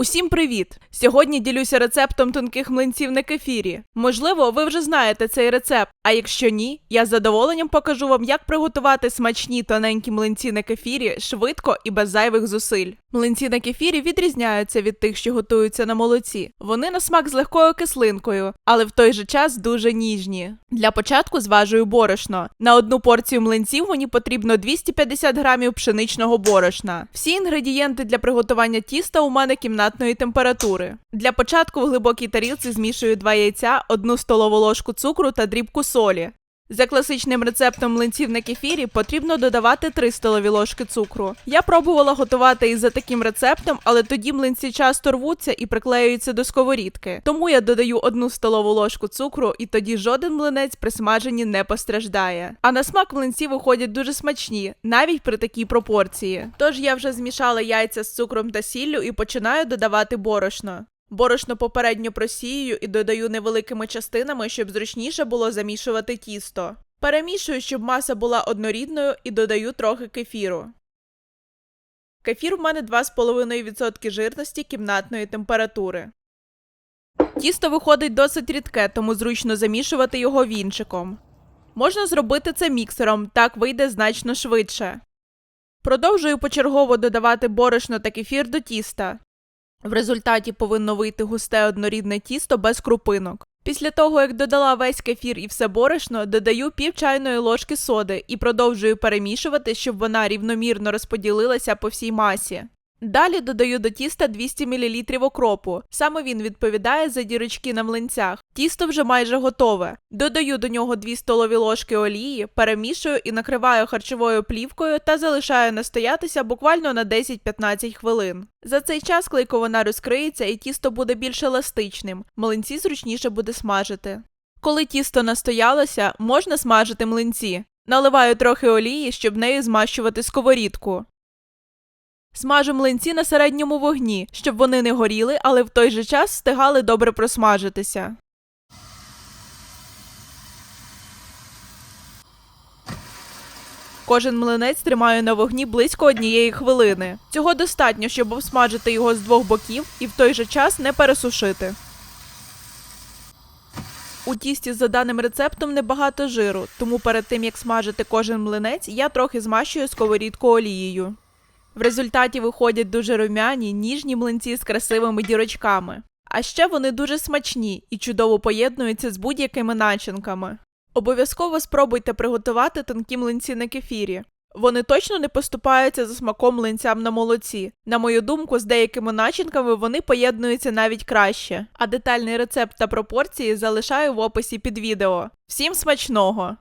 Усім привіт! Сьогодні ділюся рецептом тонких млинців на кефірі. Можливо, ви вже знаєте цей рецепт, а якщо ні, я з задоволенням покажу вам, як приготувати смачні тоненькі млинці на кефірі швидко і без зайвих зусиль. Млинці на кефірі відрізняються від тих, що готуються на молоці. Вони на смак з легкою кислинкою, але в той же час дуже ніжні. Для початку зважую борошно. На одну порцію млинців мені потрібно 250 грамів пшеничного борошна. Всі інгредієнти для приготування тіста у мене кімнатної температури. Для початку в глибокій тарілці змішую 2 яйця, 1 столову ложку цукру та дрібку солі. За класичним рецептом млинців на кефірі потрібно додавати 3 столові ложки цукру. Я пробувала готувати із за таким рецептом, але тоді млинці часто рвуться і приклеюються до сковорідки. Тому я додаю 1 столову ложку цукру, і тоді жоден млинець при смаженні не постраждає. А на смак млинці виходять дуже смачні, навіть при такій пропорції. Тож я вже змішала яйця з цукром та сіллю і починаю додавати борошно. Борошно попередньо просію і додаю невеликими частинами, щоб зручніше було замішувати тісто. Перемішую, щоб маса була однорідною, і додаю трохи кефіру. Кефір у мене 2,5% жирності кімнатної температури. Тісто виходить досить рідке, тому зручно замішувати його вінчиком. Можна зробити це міксером, так вийде значно швидше. Продовжую почергово додавати борошно та кефір до тіста. В результаті повинно вийти густе однорідне тісто без крупинок. Після того, як додала весь кефір і все борошно, додаю пів чайної ложки соди і продовжую перемішувати, щоб вона рівномірно розподілилася по всій масі. Далі додаю до тіста 200 мл окропу. Саме він відповідає за дірочки на млинцях. Тісто вже майже готове. Додаю до нього 2 столові ложки олії, перемішую і накриваю харчовою плівкою та залишаю настоятися буквально на 10-15 хвилин. За цей час клейковина розкриється і тісто буде більш еластичним. Млинці зручніше буде смажити. Коли тісто настоялося, можна смажити млинці. Наливаю трохи олії, щоб нею змащувати сковорідку. Смажу млинці на середньому вогні, щоб вони не горіли, але в той же час встигали добре просмажитися. Кожен млинець тримаю на вогні близько однієї хвилини. Цього достатньо, щоб обсмажити його з двох боків і в той же час не пересушити. У тісті за даним рецептом небагато жиру, тому перед тим як смажити кожен млинець, я трохи змащую сковорідку олією. В результаті виходять дуже румяні, ніжні млинці з красивими дірочками. А ще вони дуже смачні і чудово поєднуються з будь-якими начинками. Обов'язково спробуйте приготувати тонкі млинці на кефірі. Вони точно не поступаються за смаком млинцям на молоці. На мою думку, з деякими начинками вони поєднуються навіть краще. А детальний рецепт та пропорції залишаю в описі під відео. Всім смачного!